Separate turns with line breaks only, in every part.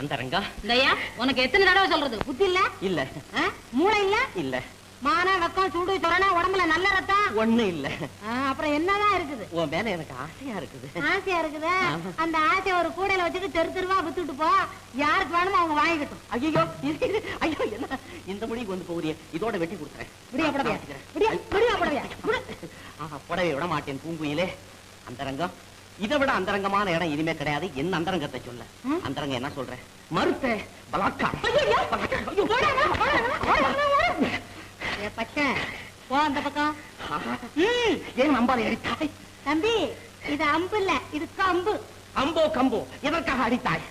அந்தரங்கம்
India உனக்கு எத்தனை தடவை சொல்றது? புத்தி இல்ல?
இல்ல?
மூளை இல்ல?
இல்ல.
மான வெக்கம் சூடு சொரணா உடம்புல நல்ல ரத்தம்?
ஒண்ணு இல்ல.
அப்புறம் என்னதான் இருக்குது?
உன் மேல எனக்கு ஆசையா இருக்குது.
ஆசையா இருக்குதே. அந்த ஆசையை ஒரு கூடையில வச்சுட்டு தெரு தெருவா வித்துட்டு போ. யாருக்கு வேணுமோ அவங்க வாங்கிக்கட்டும்.
ஐயோ ஐயோ என்ன? இந்த முடிக்கு வந்து போறிய இதோட வெட்டி கொடுத்துறேன்.
விடியா புடவையா? விடியா புடவையா? விடு.
ஆஹா, புடவை விட மாட்டேன் பூங்குயிலே அந்தரங்கம் இதை விட அந்தரங்கமான இடம் இனிமே கிடையாது. என்ன அந்தரங்கத்தை சொல்ல?
ம்?
அந்தரங்கம் என்ன சொல்ற? மறுத்த பலாத்காரம். பலாத்காரம்.
அந்த பக்கம்.
ஏன் நம்பாலை அடித்தாய்?
தம்பி இது அம்பு இல்ல இது கம்பு.
அம்போ கம்போ. எதற்காக அடித்தாய்?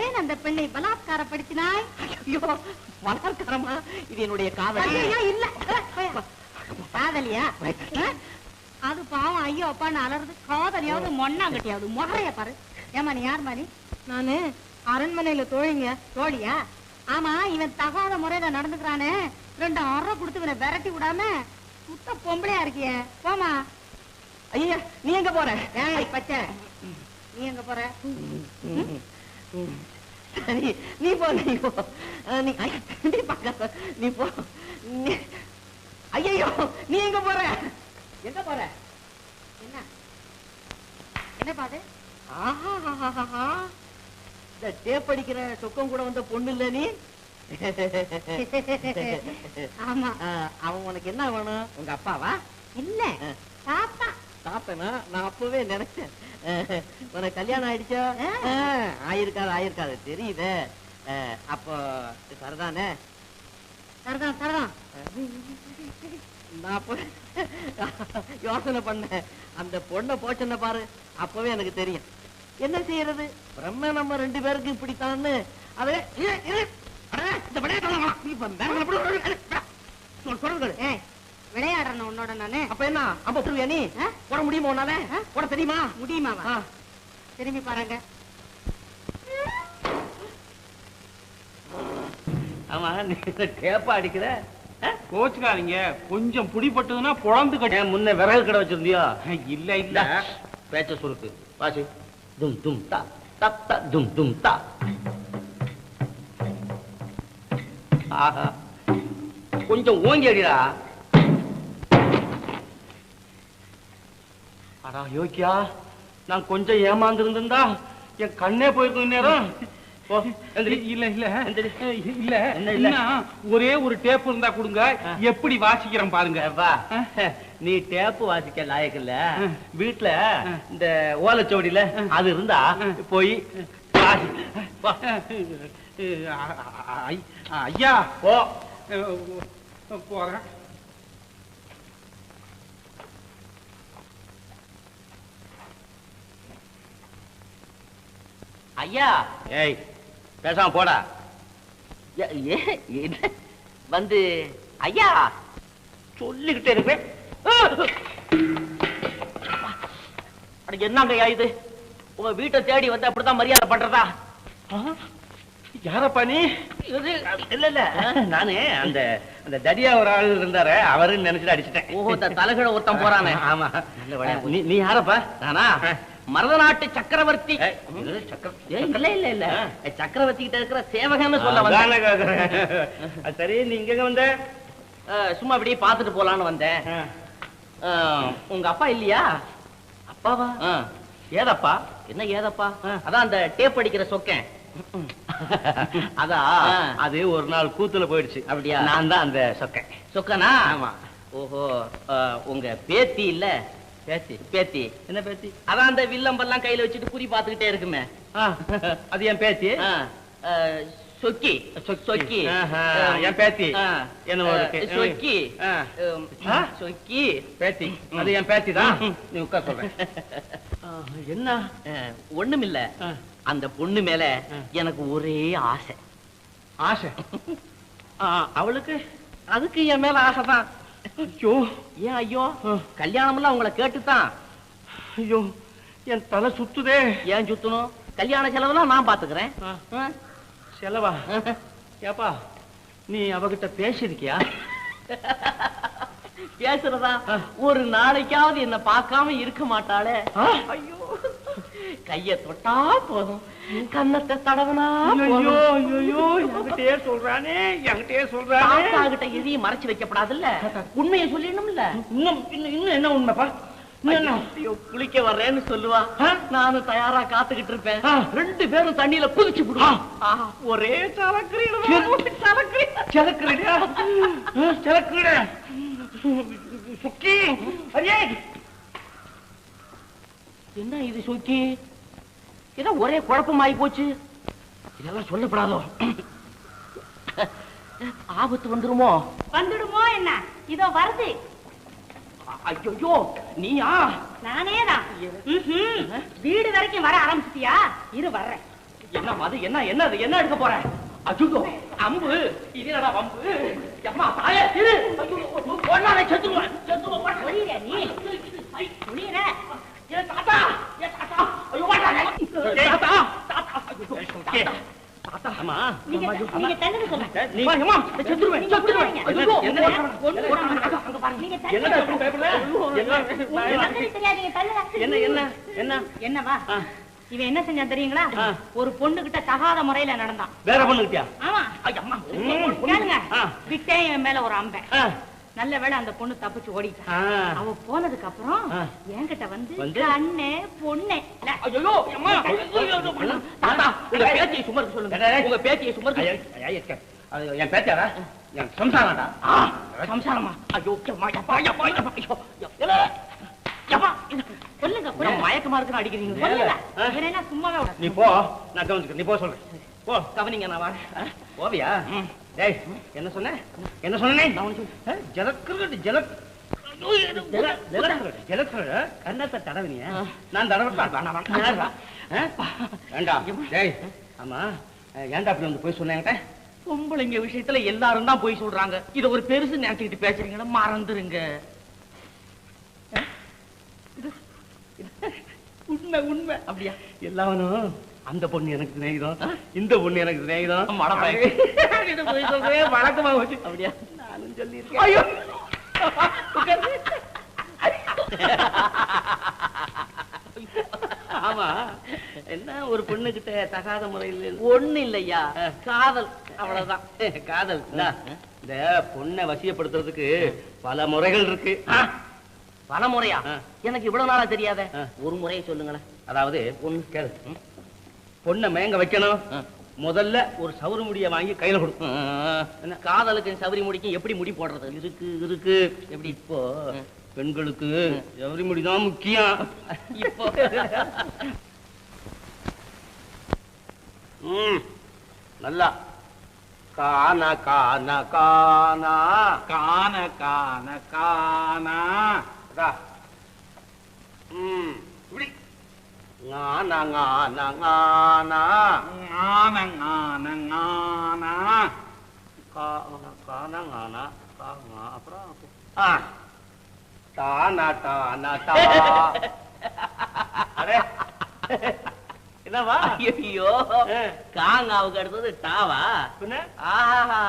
ஏன் அந்த பெண்ணை பலாத்காரப்படுத்தினாய்
ஐயோ பலாத்காரமா? இது என்னுடைய காதல்.
இல்ல. காதலியா? அது பாவம். ஐயோ அப்பான்னு அலறது. காதலியாவது மொண்ணாங்கட்டியாவது. முகரைய பாரு. ஏமா நீ யார் மாதிரி நானு அரண்மனையில தோழிங்க தோழியா? ஆமா இவன் தகாத முறையில நடந்துக்கிறானே. ரெண்டு அறை கொடுத்து இவனை விரட்டி விடாம சுத்த பொம்பளையா இருக்கியே. போமா
ஐயா நீ எங்க போற?
ஏய் பச்சை. நீ எங்க போற?
சரி நீ போ நீ போ. நீ ஐ, நீ போ. ஐயையோ நீ எங்க போற? எங்க போற?
என்ன பாது
ஆஹாஹாஹாஹா. இந்த டேப் அடிக்கிற சொக்கம் கூட வந்த பொண்ணு இல்ல நீ?
ஆமா.
அஹ், அவன் உனக்கு என்ன வேணும்? உங்க அப்பாவா?
இல்ல. தாத்தா.
தாத்தனா? நான் அப்பவே நினைச்சேன். உனக்கு கல்யாணம் ஆயிடுச்சா? ஆயிருக்காது ஆயிருக்காது. தெரியுது. அப்போ சரிதானே
சரிதான் சரிதான்
நான் அப்ப யோசனை பண்ணேன் அந்த பொண்ணை போச்சுன்ன பாரு. அப்பவே எனக்கு தெரியும். என்ன செய்யறது? பிரம்ம நம்ம ரெண்டு பேருக்கு இப்படித்தான்னு. அதே
விளையாடுறேன் உன்னோட நானு.
அப்ப என்ன? அப்ப புரியா நீ? போட முடியுமா உன்னால? போட தெரியுமா?
முடியுமாவா?
ஆ.
திரும்பி பாருங்க.
ஆமா டேப்பா அடிக்கிற.
கோச்சுக்காதீங்க. கொஞ்சம் புடிப்பட்டதுன்னா பொழந்து
ஏன் முன்ன விறகு கடை வச்சிருந்தியோ?
இல்ல இல்ல.
பேச்ச சுருக்கு. வாசி தும் தும் தா. தப் த தும் தும் தா. ஆஹா. கொஞ்சம் ஓங்கி அடிடா.
அடா யோக்கியா நான் கொஞ்சம் ஏமாந்து இருந்திருந்தா என் கண்ணே போயிருக்கும் நேரம்
போ, எந்திரி.
இல்ல இல்ல. இல்ல.
இல்ல?
ஒரே ஒரு டேப் இருந்தா கொடுங்க. எப்படி வாசிக்கிறேன் பாருங்க.
வா. நீ டேப்பு வாசிக்க லாயக்கு இல்ல. வீட்டுல. இந்த ஓலைச்சோடியில அது இருந்தா. போய்
ஐயா.
போ.
போறேன்.
ஐயா. ஏய். பேசாம போடா. ஏ- ஏ- என்ன? வந்து ஐயா! சொல்லிக்கிட்டே இருப்பேன் அட என்னங்க ஐயா இது? உங்க வீட்டை தேடி வந்து அப்படித்தான் மரியாதை பண்றதா?
யாரப்பா நீ?
இது? இல்ல இல்ல. நானு அந்த அந்த தடியா ஒரு ஆள் இருந்தாரு. அவருன்னு நினைச்சிட்டு அடிச்சிட்டேன். ஓ இந்த தலைகீழ ஒருத்தன் போறானே. ஆமா. நீ நீ யாரப்பா? நானா? மருதநாட்டு சக்கரவர்த்தி. இல்ல இல்ல இல்ல. சக்கரவர்த்தி கிட்ட இருக்கிற சேவகன்னு சொல்ல
சரி நீ இங்க வந்த?
சும்மா அப்படியே பாத்துட்டு போலான்னு வந்தேன். உங்க அப்பா இல்லையா?
அப்பாவா?
ஏதப்பா? என்ன ஏதப்பா? அதான் அந்த டேப் அடிக்கிற சொக்கேன்.
அதான். அது ஒரு நாள் கூத்துல போயிடுச்சு.
அப்படியா?
நான் தான் அந்த சொக்கேன்.
சொக்கனா?
ஆமா.
ஓஹோ உங்க பேத்தி இல்ல? பேத்தி பேத்தி.
என்ன பேத்தி?
அதான் அந்த வில்லம்பெல்லாம் கையில வச்சுட்டு குறி பாத்துக்கிட்டே இருக்குமே.
அது என் பேத்தி.
சொக்கி. சொக்கி.
என் பேத்தி. இருக்கு.
சொக்கி? சொக்கி.
பேத்தி. அது என் பேத்தி தான். நீ உட்கார் சொல்றேன் என்ன?
ஒண்ணுமில்ல. அந்த பொண்ணு மேல. எனக்கு ஒரே ஆசை.
ஆசை? அவளுக்கு
அதுக்கு என் மேல ஆசைதான்
ஐயோ.
ஏன் ஐயோ?
ஆ.
கல்யாணம்லாம் உங்களை கேட்டுத்தான்.
ஐயோ என் தலை சுத்துதே.
ஏன் சுத்தணும்? கல்யாண செலவெல்லாம் நான் பாத்துக்கிறேன்?
செலவா? ஏப்பா நீ அவகிட்ட பேசிருக்கியா
பேசுறதா. ஒரு நாளைக்காவது என்ன பார்க்காம இருக்க மாட்டாளே? ஐயோ. கைய தொட்டா போதும். கன்னத்தை தடவனா
ஐயோ ஐயோ என்கிட்டயே சொல்றானே என்கிட்டயே சொல்றானே.
கிட்ட எதையும் மறைச்சு வைக்கப்படாதுல்ல? உண்மையை சொல்லிடணும்ல?
இன்னும் இன்னும் என்ன உண்மைப்பா?
குளிக்க வர்றேன்னு சொல்லுவா? நானும் தயாரா காத்துக்கிட்டு இருப்பேன். ரெண்டு பேரும் தண்ணியில குதிச்சு விடுவோம் ஒரே சலக்கிறீங்க என்ன இது சோக்கி? ஏதோ ஒரே குழப்பமாயி போச்சு. இதெல்லாம் சொல்லப்படாதோ? ஆபத்து வந்துருமோ?
வந்துடுமோ என்ன? இதோ வருது.
ஐயோ நீயா?
நானே தான் வீடு வரைக்கும் வர ஆரம்பிச்சிட்டியா? இரு வர்றேன்.
என்ன அது என்ன என்ன என்ன எடுக்க போற? அச்சுதோ அம்பு இது என்னடா அம்பு அம்மா தாயே இரு. ஐயோ செத்துருவேன் செத்துருவேன்.
நீ. ஒளியிற
ஏ தாத்தா ஏ தாத்தா ஐயோ வாடா தாத்தா தாத்தா ஐயோ, தாத்தா அம்மா
நீங்க நீங்க தள்ளுங்க சொல்லுங்க
நீ அம்மா செத்துருவேன்
நீங்க
செத்துருவேன்
என்ன- அங்க பாருங்க. நீங்க
என்ன
தள்ளுங்க.
பேப்பர்ல என்ன
உங்களுக்கு வந்தது தெரியாது, நீங்க தள்ளுங்க.
என்ன என்ன என்ன
என்னவா
ஆ.
இவன் என்ன செஞ்சான் தெரியுங்களா?
ஆ.
ஒரு பொண்ணு கிட்ட தகாத முறையில நடந்தான்.
வேற
ஆமா. கேளுங்க.
ஆ.
விட்டேன் மேல ஒரு அம்பை. நல்ல வேளை அந்த பொண்ணு தப்பிச்சு ஓடிட்டா. அவ போனதுக்கு அப்புறம். என்கிட்ட வந்து? கண்ணே பொண்ணே.
பேத்தியை சும்மா இருக்க சொல்லுங்க உங்க பேத்தியை இருக்க
இருக்க. அது என் பேச்சாரா என் சம்சாரம்டா?
சம்சாரமா. ஐயோ
சொல்லுங்க
மயக்கமா இருக்குன்னு அடிக்கிறீங்க.
சும்மாவே
நீ போ. நான் கவனிச்சுக்க நீ போ சொல்றேன். போ.
கவனிங்க நான் ஆ?
போவியா. டேய் என்ன சொன்ன? என்ன சொன்னே. ஜலக்குறது ஜலக் கண்ணத்தை தடவினியா. நான். வேண்டாம். டேய் ஆமா. ஏன்டா அப்படி வந்து போய் சொன்னேன்
பொம்பளைங்க விஷயத்துல எல்லாரும் தான் போய் சொல்றாங்க. இத ஒரு பெருசு நினைச்சுக்கிட்டு பேசுறீங்கன்னா மறந்துருங்க. உண்மை உண்மை. அப்படியா?
எல்லாவனும் அந்த பொண்ணு எனக்கு சிநேகிதம். இந்த பொண்ணு எனக்கு சிநேகிதம். வழக்கமா போச்சு.
அப்படியா?
நானும் சொல்லியிருக்கேன்.
ஐயோ.
ஆமா. என்ன ஒரு பொண்ணு கிட்ட தகாத முறையில்
ஒண்ணு இல்லையா? காதல். அவ்வளவுதான்.
காதல். இந்தா, பொண்ணை வசியப்படுத்துறதுக்கு பல முறைகள் இருக்கு.
பல முறையா. எனக்கு இவ்வளவு நாளா தெரியாத. ஒரு முறையை சொல்லுங்களேன்.
அதாவது பொண்ணு கேளு. ம்? பொண்ணை மயங்க வைக்கணும். முதல்ல ஒரு சவுறு முடிய வாங்கி கையில கொடுக்கும்
என்ன காதலுக்கு சபரி முடிக்கும் எப்படி முடி போடுறது?
இருக்கு இருக்கு. எப்படி இப்போ? பெண்களுக்கு எவரி முடிதான் முக்கியம்.
இப்போ.
நல்லா. கானா கானா கானா
காண காண காணா.
அதா. ம். இப்படி. ஞானா ஞானா ஞானா
ஞான ஞான ஞானா
கா கானா ஞானா கா அப்புறம் ஆ. தானா தானா தா. அடே. என்னவா?
ஐயோ காங்காவுக்கு அடுத்தது டாவா
பின்ன?
ஆஹா.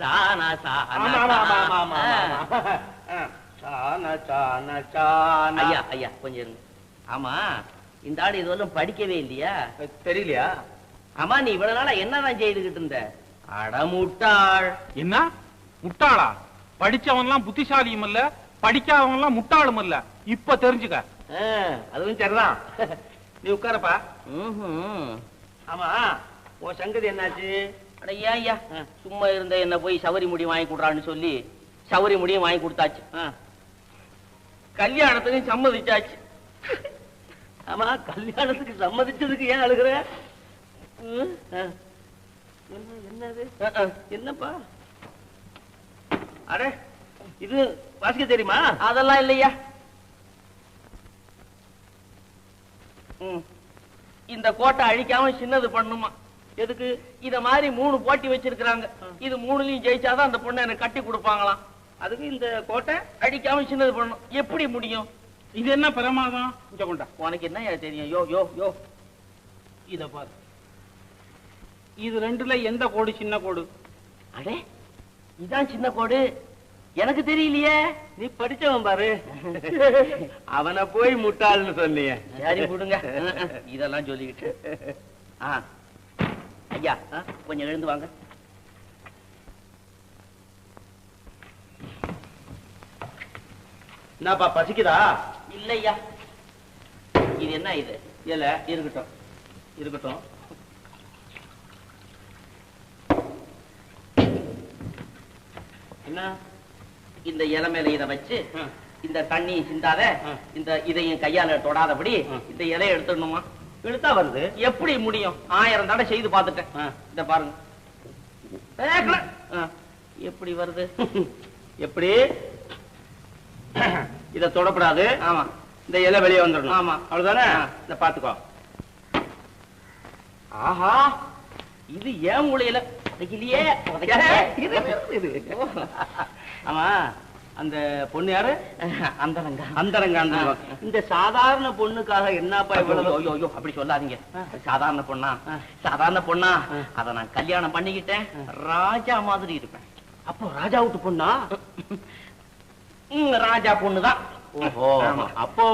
சானா
ஆமா ஆமா ஆமா ஆமா ஆமா
சானா.
சானா சானா சானா
ஐயா ஐயா கொஞ்சம் இருங்க. ஆமா. இந்த ஆடு இதுவரையும் படிக்கவே இல்லையா?
தெரியலையா?
ஆமா நீ இவ்வளவு நாளா என்னதான் செய்துகிட்டு இருந்த? அடமுட்டாள்
என்ன? முட்டாளா? படிச்சவன்லாம் புத்திசாலியும் இல்ல படிக்காதவன்லாம் முட்டாளும் இல்ல இப்ப தெரிஞ்சுக்க.
அதுவும் சரிதான். நீ உட்காரப்பா. ஆமா உன் சங்கதி என்னாச்சு?
அட ஐயா? சும்மா இருந்த என்ன போய் சவரி முடி வாங்கி கொடுறான்னு சொல்லி சவரி முடியும் வாங்கி கொடுத்தாச்சு. கல்யாணத்துக்கும் சம்மதிச்சாச்சு.
ஆமா கல்யாணத்துக்கு சம்மதிச்சதுக்கு ஏன் அழுகுற? என்னது. என்னப்பா? அடே இது வாசிக்க தெரியுமா?
அதெல்லாம் இல்லையா. இந்த கோட்டை அழிக்காம சின்னது பண்ணுமா? எதுக்கு? இத மாதிரி மூணு போட்டி வச்சிருக்காங்க இது மூணுலயும் ஜெயிச்சாதான் அந்த பொண்ணை எனக்கு கட்டி கொடுப்பாங்களாம்.
அதுக்கு இந்த கோட்டை
அடிக்காம சின்னது பண்ணும். எப்படி முடியும்?
இது என்ன பிரமாதம்? இங்க கொண்டா.
உனக்கு என்ன தெரியும்? யோ யோ யோ.
இத பாரு. இது ரெண்டுல எந்த கோடு? சின்ன கோடு.
அடே இதான் சின்ன கோடு. எனக்கு தெரியலையே.
நீ படிச்சவன் பாரு. அவனை போய் முட்டாள்னு சொன்னீங்க
சரி விடுங்க இதெல்லாம் சொல்லிக்கிட்டு. ஆ. ஐயா கொஞ்சம் எழுந்து வாங்க.
என்னப்பா பசிக்குதா?
இல்லையா? இது என்ன இது?
இல்ல
இருக்கட்டும்
இருக்கட்டும். என்ன?
இந்த இலை மேல இதை வச்சு. இந்த தண்ணி சிந்தாத. இந்த இதையும் கையால தொடாதபடி. இந்த இலையை எடுத்துடணுமா?
இழுத்தா வருது.
எப்படி முடியும்? ஆயிரம் தடவை செய்து பார்த்துட்டேன்.
ஆ.
இந்த பாருங்க. எப்படி வருது?
எப்படி? இத தொடக்கூடாது
ஆமா.
இந்த இலை வெளியே வந்துடணும்.
ஆமா.
அவ்வளவுதானே. இத பாத்துக்கோ
ஆஹா இது ஏன்
இது, இது. ஆமா அந்த பொண்ணு யாரு?
அந்தரங்க.
அந்தரங்க அந்தரங்க இந்த சாதாரண பொண்ணுக்காக என்னப்பா இவ்வளவு?
ஐயோ, ஐயோ, அப்படி சொல்லாதீங்க. சாதாரண பொண்ணா? சாதாரண பொண்ணா? அத நான் கல்யாணம் பண்ணிக்கிட்டேன். ராஜா மாதிரி இருப்பேன்.
அப்போ ராஜா விட்டு பொண்ணா?
ராஜா பொண்ணுதான்.
ஓஹோ. அப்போ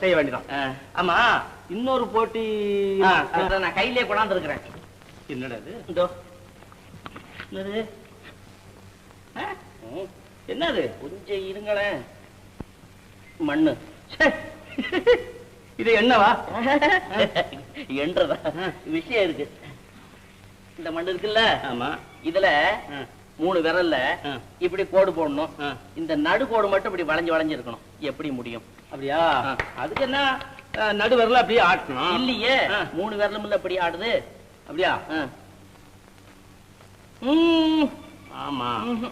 செய்ய வேண்டியதான். ஆமா. இன்னொரு போட்டி
நான் கையிலே கொண்டாந்து இருக்கிறேன்
என்னடா இது?
இதோ. என்னது? என்னது? கொஞ்சம் இருங்களேன். மண்ணு.
இது என்னவா?
என்றதா? விஷயம் இருக்கு. இந்த மண் இருக்குல்ல?
ஆமா.
இதுல. மூணு விரல்ல. இப்படி கோடு போடணும். இந்த நடு கோடு மட்டும் இப்படி வளைஞ்சு வளைஞ்சு இருக்கணும். எப்படி முடியும்?
அப்படியா. அதுக்கு என்ன? அஹ், நடுவரல அப்படியே ஆட்டணும்.
இல்லையே. மூணு விரலும் இல்ல இப்படி ஆடுது.
அப்படியா. ஆமா.
ம்.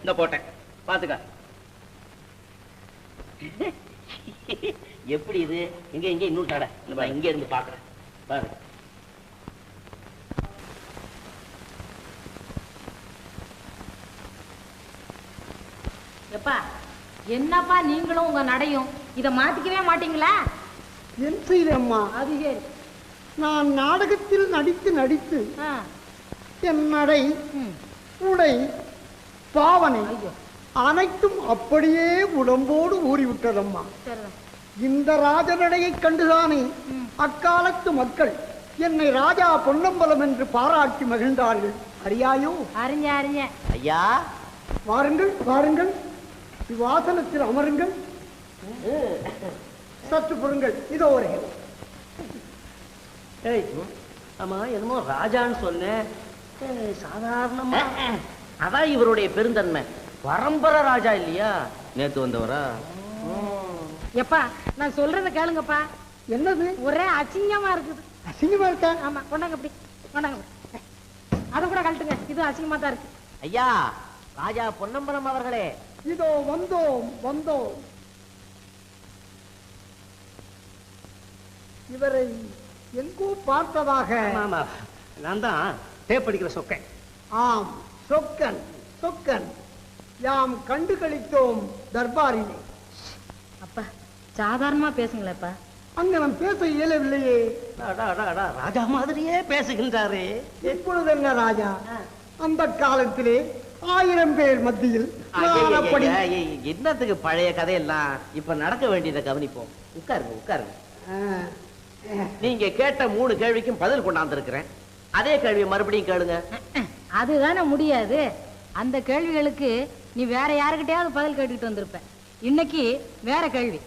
இந்த போட்டேன். பாத்துக்க.
எப்படி இது? எங்க எங்க இன்னும் தடை. இங்க இருந்து பாக்குறேன் பாரு.
என்னப்பா நீங்களும் உங்க நடையும்? இத மாத்திக்கவே மாட்டீங்களா?
என் செய்தம்மா
அது சரி.
நான் நாடகத்தில் நடித்து நடித்து
ஆ,
என் நடை
ம்,
உடை பாவனை
ஐயோ.
அனைத்தும் அப்படியே உடம்போடு ஊறிவிட்டதம்மா.
சரிதான்.
இந்த ராஜநடையைக் கண்டுதானே
ம்.
அக்காலத்து மக்கள் என்னை ராஜா பொன்னம்பலம் என்று பாராட்டி மகிழ்ந்தார்கள். அறியாயோ?
அறிஞ்ச அறிஞ்ச.
ஐயா.
வாருங்கள் வாருங்கள். வாசனத்தில் அமருங்கள். சற்று பொருங்கள் இதோ ஒரு
ஏய் ஆமா என்னமோ ராஜான்னு சொன்னேன். சாதாரணமா.
அதான் இவருடைய பெருந்தன்மை. பரம்பரை ராஜா இல்லையா?
நேத்து வந்தவரா?
எப்பா நான் சொல்றத கேளுங்கப்பா.
என்னது?
ஒரே அசிங்கமா இருக்குது.
அசிங்கமா இருக்கா?
ஆமா கொண்டாங்க அப்படி. கொண்டாங்க. அதை கூட கழட்டுங்க. இது அசிங்கமா தான் இருக்கு.
ஐயா ராஜா பொன்னம்பலம் அவர்களே.
இதோ வந்தோம் வந்தோம். இவரை எங்கோ பார்த்ததாக
ஆமா நான் தான் டேப் அடிக்கிற சொக்கேன்.
ஆம் சொக்கன் சொக்கன். யாம் கண்டு கழித்தோம் தர்பாரிலே.
அப்பா சாதாரணமா பேசுங்களேப்பா.
அங்க நாம் பேச இயலவில்லையே.
அடா, அடா, அடா, ராஜா மாதிரியே பேசுகின்றாரே.
இப்பொழுது என்ன ராஜா? அந்த காலத்திலே ஆயிரம் பேர் மத்தியில்
என்னத்துக்கு பழைய கதையெல்லாம் இப்ப நடக்க வேண்டியதை கவனிப்போம் உட்காருங்க உட்காருங்க நீங்க கேட்ட மூணு கேள்விக்கும் பதில் கொண்டாந்து இருக்கிறேன் அதே கேள்வியை மறுபடியும் கேளுங்க
அதுதானே முடியாது அந்த கேள்விகளுக்கு நீ வேற யாருக்கிட்டயாவது பதில் கேட்டுக்கிட்டு வந்திருப்ப இன்னைக்கு வேற கேள்வி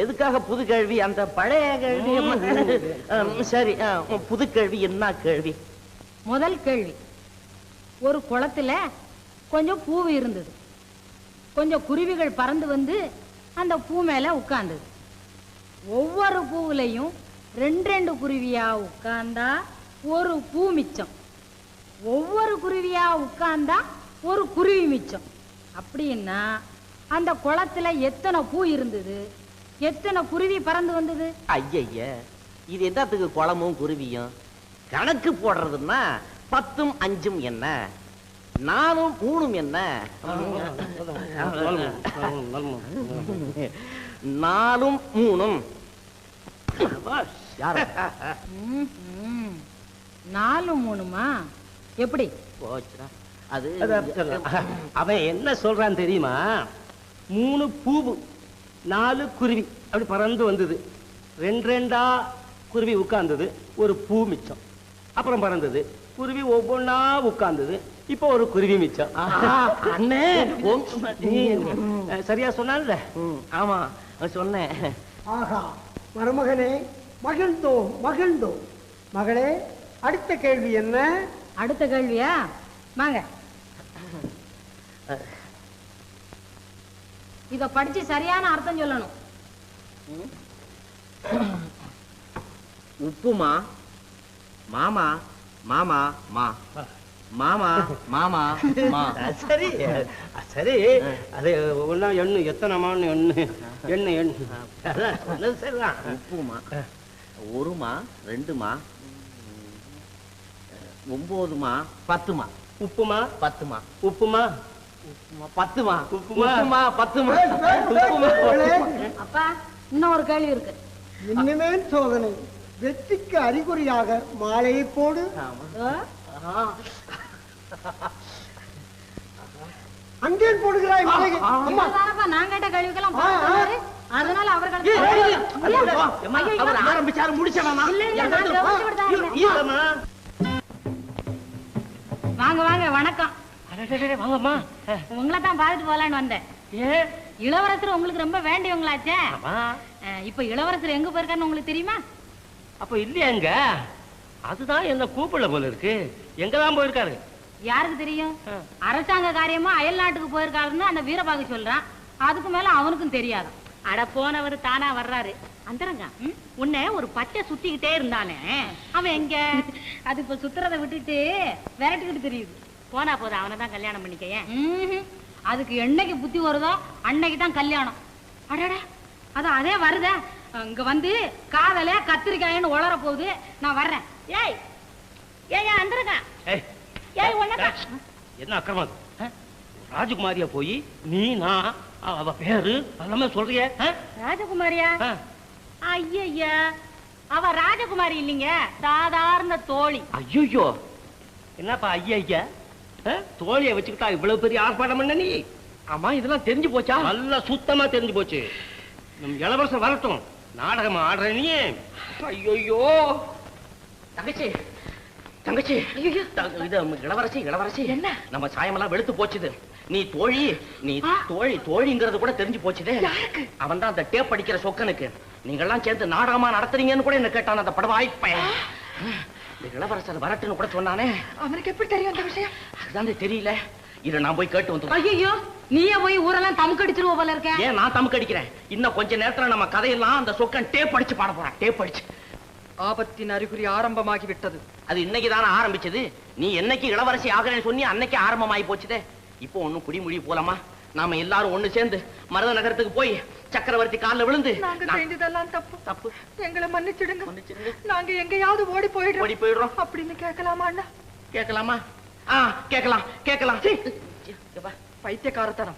எதுக்காக புது கேள்வி அந்த பழைய கேள்வி சரி புது கேள்வி என்ன கேள்வி
முதல் கேள்வி ஒரு குளத்துல கொஞ்சம் பூவு இருந்தது. கொஞ்சம் குருவிகள் பறந்து வந்து அந்த பூ மேல உட்கார்ந்தது. ஒவ்வொரு பூவிலையும் ரெண்டு ரெண்டு குருவியா உட்கார்ந்தா ஒரு பூ மிச்சம். ஒவ்வொரு குருவியா உட்கார்ந்தா ஒரு குருவி மிச்சம். அப்படின்னா அந்த குளத்துல எத்தனை பூ இருந்தது? எத்தனை குருவி பறந்து வந்தது?
ஐயய்ய இது என்னத்துக்கு குளமும் குருவியும்? கணக்கு போடுறதுன்னா பத்தும் அஞ்சும் என்ன? நாலும் மூணும் என்ன? நாலும் மூணும்.
ம்ஹும். நாலு மூணுமா?
எப்படி?
போச்சுடா. அது அவன் என்ன சொல்றான் தெரியுமா? மூணு பூவு நாலு குருவி. அப்படி பறந்து வந்தது. ரெண்டு ரெண்டா குருவி உட்கார்ந்தது. ஒரு பூ மிச்சம். அப்புறம் பறந்தது. குருவி ஒவ்வொன்னா உட்கார்ந்தது. இப்போ ஒரு குருவி மிச்சம். அண்ணே. சரியா சொன்னான்ல ஆமா சொன்னேன்.
ஆகா மருமகனே மகிழ்ந்தோம் மகிழ்ந்தோம் மகளே அடுத்த கேள்வி என்ன?
அடுத்த கேள்வியா? வாங்க. இத படிச்சு சரியான அர்த்தம் சொல்லணும்.
உப்புமா? மாமா? மாமா மா. மாமா மாமா மா.
சரி சரி. அது ஒன்னா எண்ணு எத்தனைமான்னு எண்ணு எண்ணு எண்ணு. சொன்னது சரிதான்.
உப்புமா ஒருமா ரெண்டுமா ஒன்பதுமா பத்துமா
உப்புமா?
பத்துமா
உப்புமா?
பத்துமா
உப்புமா.
உப்புமா பத்துமா
மகளே,
அப்பா இன்னும் ஒரு கேள்வி இருக்கு.
இனிமேல் சோதனை. வெற்றிக்கு அறிகுறியாக மாலையை போடு? அங்கே போடுகிறாய் மாலையை.
நான் கேட்ட. அதனால அவர்களுக்கு
அவர் ஆரம்பிச்சாரு. முடிச்சவாமா
இல்ல, இல்ல, நான் கவனிச்சு விட்டு தான் இருந்தேன். வாங்க வாங்க வணக்கம்.
வாங்கம்மா
உங்களை தான் பார்த்துட்டு போலான்னு வந்தேன். இளவரசர் உங்களுக்கு ரொம்ப வேண்டியவங்களாச்சே? இப்ப இளவரசர் எங்க போயிருக்காருன்னு உங்களுக்கு தெரியுமா?
அப்ப இல்லையா எங்க அதுதான் என்ன கூப்பிடல போல இருக்கு. எங்கதான் போயிருக்காரு?
யாருக்கு தெரியும். அரசாங்க காரியமா அயல் நாட்டுக்கு போயிருக்காருன்னு அந்த வீரபாகு சொல்றான். அதுக்கு மேல அவனுக்கும் தெரியாது அட போனவர் தானா வர்றாரு. அந்தரங்க உன்னை ஒரு பச்சை சுத்திக்கிட்டே இருந்தானே. அவன் எங்க? அது இப்ப சுத்துறத விட்டுட்டு விரட்டிக்கிட்டு தெரியுது. போனா போதும் அவனை தான் கல்யாணம் பண்ணிக்க அதுக்கு என்னைக்கு புத்தி வருதோ அன்னைக்கு தான் கல்யாணம். அடடா அது அதே வருதே? இங்க வந்து காதல கத்திரிக்காயன்னு உளர போகுது. நான் வர்றேன். ஏய் ஏய் அந்தரங்க
ஏய்,
ஏய் ஒன்னக்கா
என்ன அக்கிரமம்? ராஜகுமாரியா போய் நீ நான் அவ பேரு எல்லாமே சொல்றிய
ராஜகுமாரியா? ஐயா அவ ராஜகுமாரி இல்லைங்க. சாதாரண தோழி.
ஐயோ என்னப்பா ஐயா? தோழியை வச்சுக்கிட்டா இவ்வளவு பெரிய ஆர்ப்பாட்டம் பண்ண நீ?
ஆமா இதெல்லாம் தெரிஞ்சு போச்சா?
நல்லா சுத்தமா தெரிஞ்சு போச்சு. நம் இளவரசர் வரட்டும். நாடகம் ஆடுற நீ
ஐயோ தங்கச்சி தங்கச்சி. தங்க- இது இளவரசி இளவரசி. என்ன? நம்ம சாயமெல்லாம் வெளுத்து போச்சுது. நீ தோழி நீ தோழி தோழிங்கிறது கூட தெரிஞ்சு போச்சுதே. அவன் தான் அந்த டேப் அடிக்கிற சொக்கனுக்கு. நீங்கெல்லாம் சேர்ந்து நாடகமா நடத்துறீங்கன்னு கூட என்ன கேட்டான் அந்த படவாய்ப்பையன் இந்த இளவரசர் வரட்டுன்னு கூட சொன்னானே.
அவனுக்கு எப்படி தெரியும் அந்த விஷயம்?
அதுதான் தெரியல. இதை நான் போய் கேட்டு வந்து
ஐயோ நீயே போய் ஊரெல்லாம் தமுக்கடிச்சிருவ போல இருக்க.
ஏன் நான் தமுக்கு அடிக்கிறேன்? இன்னும் கொஞ்ச நேரத்துல நம்ம கதையெல்லாம் அந்த சொக்கன் டேப் அடிச்சு பாட போறான். டேப் அடிச்சு.
ஆபத்தின் அறிகுறி ஆரம்பமாகி விட்டது
அது இன்னைக்கு தானே ஆரம்பிச்சது? நீ என்னைக்கு இளவரசி ஆகிறேன்னு சொல்லி அன்னைக்கு ஆரம்பமாயி போச்சுதே. இப்போ ஒண்ணும் குடிமுடி போலாமா? நாம எல்லாரும் ஒண்ணு சேர்ந்து மருத நகரத்துக்கு போய் சக்கரவர்த்தி கால்ல விழுந்து
நாங்க
நான்
செய்ததெல்லாம் தப்பு.
தப்பு.
எங்களை மன்னிச்சிடுங்க.
மன்னிச்சிடுங்க.
நாங்க எங்கேயாவது ஓடி போயிடுறோம்.
ஓடி போயிடுறோம்.
அப்படின்னு கேட்கலாமா அண்ணா?
கேட்கலாமா? கேட்கலாம் கேட்கலாம்.
பைத்தியக்காரத்தனம்.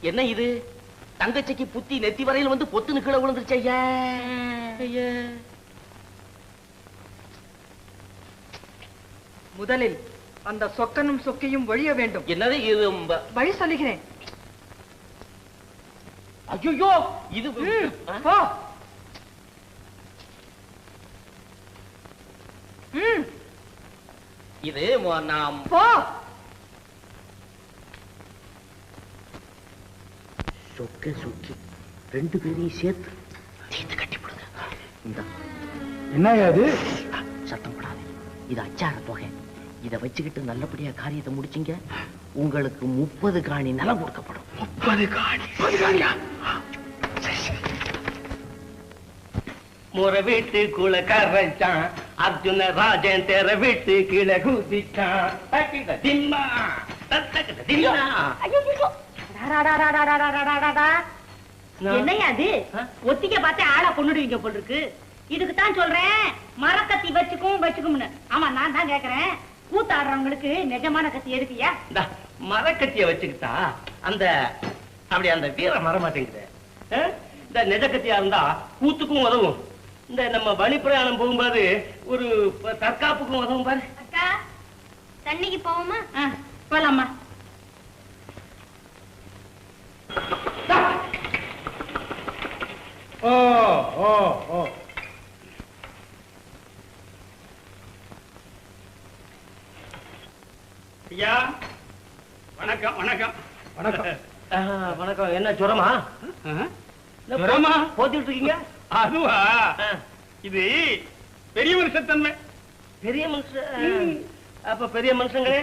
என்ன இது? தங்கச்சிக்கு புத்தி நெத்தி வரையில் வந்து பொத்துன்னு கீழே விழுந்துருச்சு ஐயா.
முதலில் அந்த சொக்கனும் சொக்கையும் ஒழிய வேண்டும்.
என்னது இது?
வழி சொல்லுகிறேன்.
ஐயோ இது?
போ. ம்,
இது நாம்
போ.
சொக்க சொக்கி. ரெண்டு பேரையும் சேர்த்து. தீர்த்து கட்டி போடுங்க. இந்த.
என்னையா அது?
சத்தம் படாது. இது அச்சார தொகை. இத வச்சுக்கிட்டு நல்லபடியா காரியத்தை முடிச்சீங்க. உங்களுக்கு முப்பது காணி நிலம் கொடுக்கப்படும்.
முப்பது காணி.
முறை வீட்டு குல கரைச்சான் அர்ஜுன ராஜன் தெர வீட்டு கீழே குதிச்சான் திம்மா.
என்னையா அது? ஒத்திக்க பார்த்தே ஆளை கொண்டுடுவீங்க போல் இருக்கு இதுக்கு தான் சொல்றேன். மரக்கத்தி வச்சுக்கும் வச்சுக்கும்னு. ஆமா நான் தான் கேக்குறேன். கூத்தாடுறவங்களுக்கு நிஜமான கத்தி எதுக்குயா
மரக்கத்திய வச்சுக்கிட்டா அந்த அப்படி அந்த வீர மர மாட்டேங்குது ஆ? இந்த நெஜக்கத்தியா இருந்தா கூத்துக்கும் உதவும். இந்த நம்ம வழி பிரயாணம் போகும்போது ஒரு தற்காப்புக்கும் உதவும் பாரு.
அக்கா தண்ணிக்கு போவோமா? போலாமா
ஓ ஓ ஓ.
ஐயா வணக்கம் வணக்கம்.
வணக்கம். வணக்கம். என்ன ஜுரமா?
ஜுரமா?
போத்திட்டு இருக்கீங்க?
அதுவா? இது பெரிய மனுஷத்தன்மை.
பெரிய மனுஷன் அப்ப பெரிய மனுஷங்களே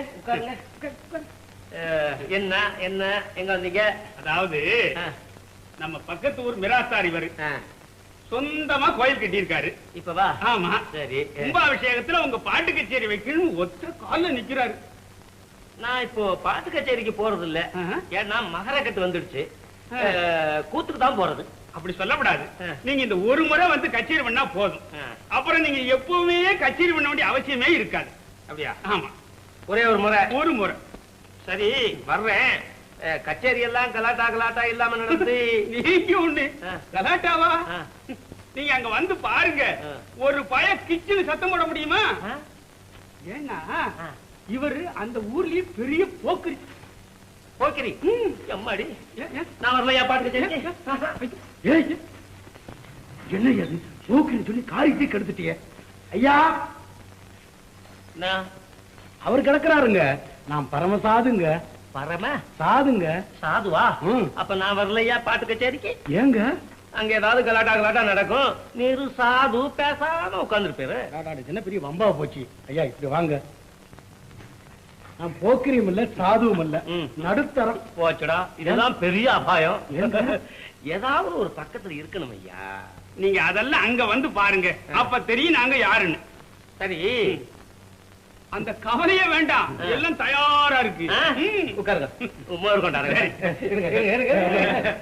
என்ன என்ன எங்க வந்தீங்க?
அதாவது நம்ம பக்கத்து ஊர் மிராஸ்தார் இவரு. சொந்தமா கோயில் கட்டியிருக்காரு.
இப்ப வா.
ஆமா.
சரி
கும்பாபிஷேகத்துல உங்க பாட்டு கச்சேரி வைக்கணும் ஒத்த கால்ல நிக்கிறாரு.
நான் இப்போ பாட்டு கச்சேரிக்கு போறது இல்ல. ஏன்னா மகரக்கட்டு வந்துடுச்சு. கூத்துக்கு தான் போறது.
அப்படி சொல்லக்கூடாது
ஆ.
நீங்க இந்த ஒரு முறை வந்து கச்சேரி பண்ணா போதும். அப்புறம் நீங்க எப்பவுமே கச்சேரி பண்ண வேண்டிய அவசியமே இருக்காது.
அப்படியா?
ஆமா.
ஒரே ஒரு முறை.
ஒரு முறை.
சரி வர்றேன். கச்சேரி எல்லாம் கலாட்டா கலாட்டா இல்லாம நடந்து.
நீங்க ஒண்ணு. கலாட்டாவா. நீங்க அங்க வந்து பாருங்க. ஒரு பய கிச்சனு சத்தம் போட முடியுமா? ஏன்னா. இவரு அந்த ஊர்லயே பெரிய போக்குரி.
போக்கிரி?
ஏன்?
நான் வரலையா? பாட்டு
என்ன அது போக்குரின்னு சொல்லி காரியத்தை கெடுத்துட்டிய. ஐயா! அவர் கிடக்குறாருங்க. நான் பரமசாதுங்க
பரம?
சாதுங்க.
சாதுவா. அப்ப நான் வரலையா பாட்டு கச்சேரிக்கு?
ஏங்க?
அங்க ஏதாவது கலாட்டா கலாட்டா நடக்கும். நீரு சாது பேசாம உட்கார்ந்துருப்பேரு.
என்ன பெரிய வம்பா போச்சு. ஐயா இப்படி வாங்க. நான் போக்கிரியும் இல்ல சாதுவும் இல்ல. நடுத்தரம்.
போச்சுடா. இதெல்லாம் பெரிய அபாயம்? ஏதாவது ஒரு பக்கத்துல இருக்கணும் ஐயா.
நீங்க அதெல்லாம் அங்க வந்து பாருங்க. அப்ப தெரியும் நாங்க யாருன்னு.
சரி.
அந்த கவலையே வேண்டாம். எல்லாம் தயாரா இருக்கு.
உட்காருங்க. மோர் கொண்டாடுங்க இருங்க, இருங்க, இருங்க, இருங்க.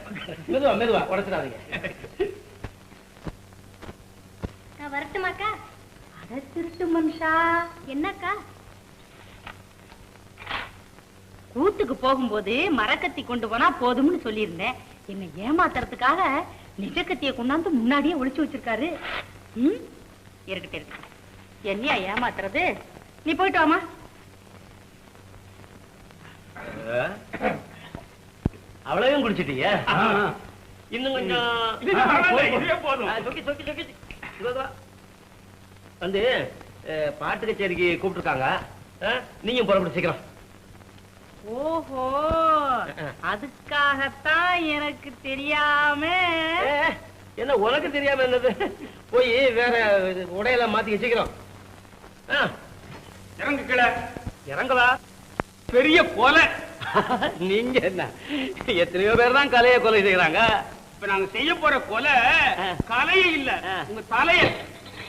மெதுவா மெதுவா உடச்சிடாதீங்க.
வரட்டுமாக்கா அட திருட்டு மனுஷா. என்னக்கா? கூத்துக்கு போகும்போது மரக்கத்தி கொண்டு போனா போதும்னு சொல்லியிருந்தேன். என்ன ஏமாத்துறதுக்காக நிஜ கத்திய கொண்டாந்து முன்னாடியே ஒளிச்சு வச்சிருக்காரு. ம்? இருக்கட்டும் இருக்கட்டும் என்னையா ஏமாத்துறது? நீ போயிட்டு வாமா
அவ்வளவையும் குடிச்சிட்டீங்க. இன்னும் கொஞ்சம்
போதும்.
வந்து பாட்டு கச்சேரிக்கு கூப்பிட்டுருக்காங்க. நீங்க புறப்பட்டு சீக்கிரம்.
ஓஹோ அதுக்காகத்தான் எனக்கு தெரியாம.
என்ன உனக்கு தெரியாம என்னது? போய் வேற உடையெல்லாம் மாத்தி ஆ,
இறங்கு கீழே.
இறங்கலா
பெரிய கொலை.
நீங்க என்ன? எத்தனையோ பேர் தான் கலையை கொலை செய்யறாங்க
இப்ப நாங்க செய்ய போற கொலை. கலையே இல்ல. உங்க தலைய.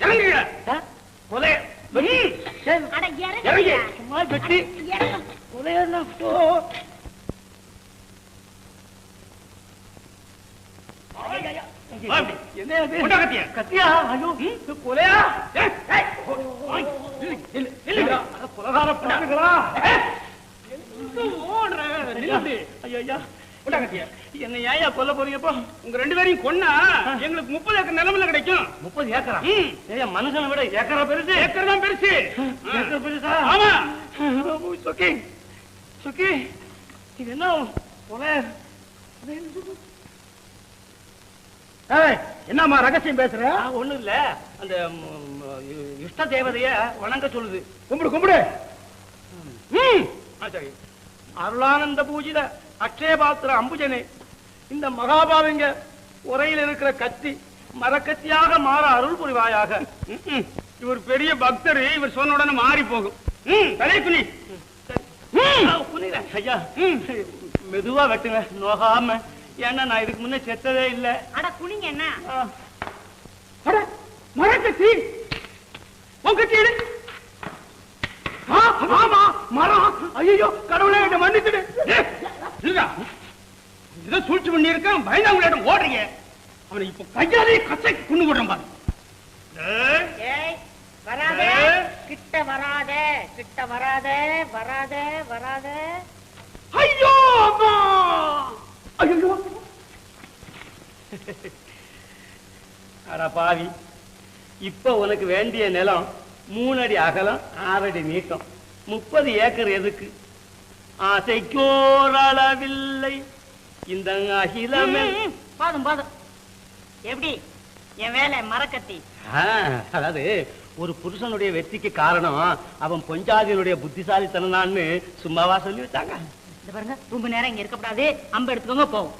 இறங்கு கீழே.
ஆ, கொலை இறங்க சும்மா வெட்டி. கொலையா ஓ
வாடி.
என்ன
ஏய், ஏய்.
இல்ல, இல்ல, இல்லையா? அட, கொலைகார பிள்ளைகளா? எங்க ஓடுற? நில்லு. ஐயோ, ஐயா.
கொண்டா கத்திய.
என்னை ஏன்யா கொல்ல போறீங்க இப்போ
உங்க ரெண்டு பேரையும் கொன்னா. எங்களுக்கு முப்பது ஏக்கர் நிலமில கிடைக்கும்.
முப்பது ஏக்கரா?
ம்.
ஏய்யா மனுஷனை விட ஏக்கரா பெருசு.
ஏக்கர் தான் பெருசு.
ஏக்கர் பெருசா?
ஆமா.
சுக்கி சுக்கி இது என்ன
என்னம்மா ரகசியம் பேசுற?
ஒண்ணும் இல்ல. அந்த இஷ்ட தேவதைய வணங்க சொல்லுது.
கும்பிடு கும்பிடு.
சரி. அருளானந்த பூஜித அக்ஷயபாத்திர அம்புஜனே இந்த மகாபாவிங்க உரையில் இருக்கிற கத்தி மரக்கத்தியாக மாற அருள் புரிவாயாக.
இவர் பெரிய பக்தர் இவர் சொன்ன உடனே மாறி போகும். ம், தலையை குனி
ஆ, புரியுதேன். ஐயா மெதுவா வெட்டுங்க. நோகாம. ஏன்னா நான் இதுக்கு முன்ன செத்ததே இல்ல.
அட குனிங்க என்ன?
மரக்கத்தி கத்தி எடு ஆமா மரம். ஐயோ கடவுளே என்ன. இதை சூழ்ச்சி பண்ணி இருக்கான் பயந்தாங்களிடம் ஓடுறீங்க. அவனை இப்ப கையாலே கசைக்கு கொண்டு விடுறேன் பாரு.
வராதே. கிட்ட வராதே கிட்ட வராதே வராதே வராதே.
ஐயோ அம்மா! ஐயோ!
அட பாவி இப்ப உனக்கு வேண்டிய நிலம் மூணு அடி அகலம் ஆறடி நீட்டம். முப்பது ஏக்கர் எதுக்கு? ஆசைக்கோரளவில்லை இந்த அகிலமே.
போதும் போதும். எப்படி? என் வேலை மரக்கத்தி.
அதாவது ஒரு புருஷனுடைய வெற்றிக்கு காரணம் அவன் பொஞ்சாதியனுடைய புத்திசாலித்தனம் சும்மாவா சொல்லி வச்சாங்க.
இந்த பாருங்க ரொம்ப நேரம் இங்க இருக்கப்படாது. அம்ப எடுத்துக்கோங்க போவோம்.